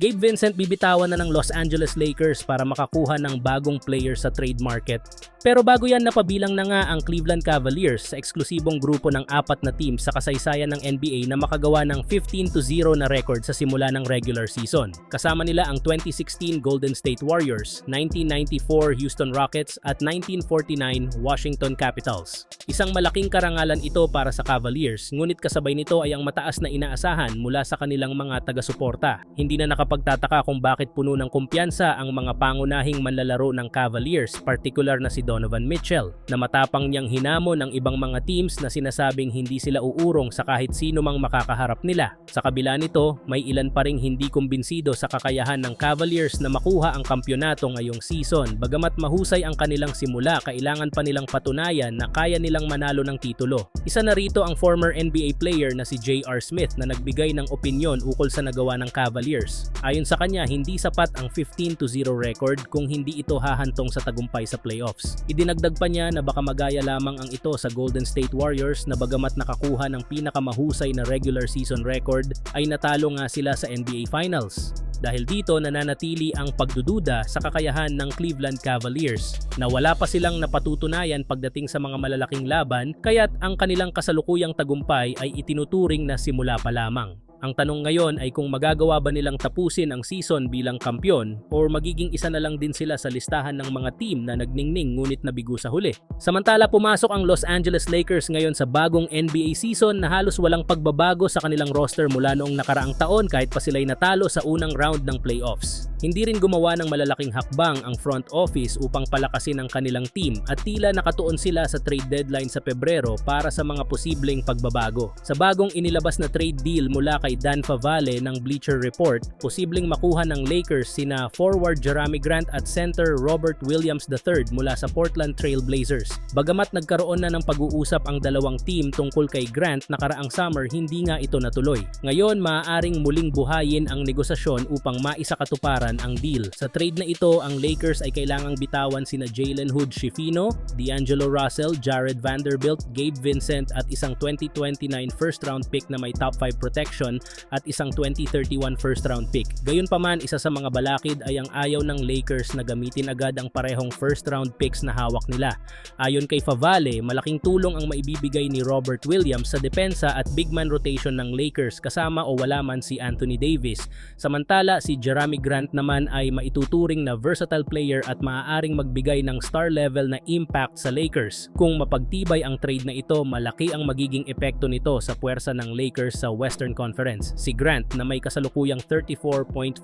Gabe Vincent bibitawan na ng Los Angeles Lakers para makakuha ng bagong player sa trade market. Pero bago yan napabilang na nga ang Cleveland Cavaliers sa eksklusibong grupo ng apat na team sa kasaysayan ng NBA na makagawa ng 15-0 na record sa simula ng regular season. Kasama nila ang 2016 Golden State Warriors, 1994 Houston Rockets at 1949 Washington Capitals. Isang malaking karangalan ito para sa Cavaliers, ngunit kasabay nito ay ang mataas na inaasahan mula sa kanilang mga taga-suporta. Hindi na nakapagtataka kung bakit puno ng kumpiyansa ang mga pangunahing manlalaro ng Cavaliers, partikular na si Donovan Mitchell, na matapang niyang hinamon ang ibang mga teams na sinasabing hindi sila uurong sa kahit sino mang makakaharap nila. Sa kabila nito, may ilan pa ring hindi kumbinsido sa kakayahan ng Cavaliers na makuha ang kampyonato ngayong season. Bagamat mahusay ang kanilang simula, kailangan pa nilang patunayan na kaya nilang manalo ng titulo. Isa na rito ang former NBA player na si J.R. Smith na nagbigay ng opinyon ukol sa nagawa ng Cavaliers. Ayon sa kanya, hindi sapat ang 15-0 record kung hindi ito hahantong sa tagumpay sa playoffs. Idinagdag pa niya na baka magaya lamang ang ito sa Golden State Warriors na bagamat nakakuha ng pinakamahusay na regular season record ay natalo nga sila sa NBA Finals. Dahil dito nananatili ang pagdududa sa kakayahan ng Cleveland Cavaliers na wala pa silang napatutunayan pagdating sa mga malalaking laban kaya't ang kanilang kasalukuyang tagumpay ay itinuturing na simula pa lamang. Ang tanong ngayon ay kung magagawa ba nilang tapusin ang season bilang kampyon or magiging isa na lang din sila sa listahan ng mga team na nagningning ngunit nabigo sa huli. Samantala pumasok ang Los Angeles Lakers ngayon sa bagong NBA season na halos walang pagbabago sa kanilang roster mula noong nakaraang taon kahit pa sila'y natalo sa unang round ng playoffs. Hindi rin gumawa ng malalaking hakbang ang front office upang palakasin ang kanilang team at tila nakatuon sila sa trade deadline sa Pebrero para sa mga posibleng pagbabago. Sa bagong inilabas na trade deal mula kay Dan Favale ng Bleacher Report, posibleng makuha ng Lakers sina forward Jeremy Grant at center Robert Williams III mula sa Portland Trail Blazers. Bagamat nagkaroon na ng pag-uusap ang dalawang team tungkol kay Grant nakaraang summer, hindi nga ito natuloy. Ngayon, maaaring muling buhayin ang negosasyon upang maisakatuparan ang deal. Sa trade na ito, ang Lakers ay kailangang bitawan sina Jalen Hood Schifino, D'Angelo Russell, Jared Vanderbilt, Gabe Vincent at isang 2029 first round pick na may top 5 protection at isang 2031 first round pick. Gayunpaman, isa sa mga balakid ay ang ayaw ng Lakers na gamitin agad ang parehong first round picks na hawak nila. Ayon kay Favale, malaking tulong ang maibibigay ni Robert Williams sa depensa at big man rotation ng Lakers kasama o wala man si Anthony Davis. Samantala, si Jeremy Grant naman ay maituturing na versatile player at maaaring magbigay ng star level na impact sa Lakers. Kung mapagtibay ang trade na ito, malaki ang magiging epekto nito sa puwersa ng Lakers sa Western Conference. Si Grant na may kasalukuyang 34.4%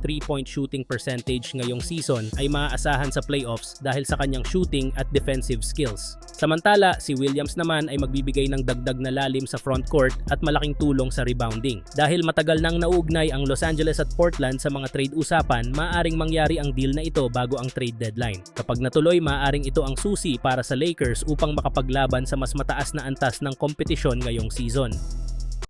3-point shooting percentage ngayong season ay maaasahan sa playoffs dahil sa kanyang shooting at defensive skills. Samantala, si Williams naman ay magbibigay ng dagdag na lalim sa front court at malaking tulong sa rebounding. Dahil matagal nang naugnay ang Los Angeles at Portland sa mga trade usapan, maaring mangyari ang deal na ito bago ang trade deadline. Kapag natuloy, maaring ito ang susi para sa Lakers upang makapaglaban sa mas mataas na antas ng kompetisyon ngayong season.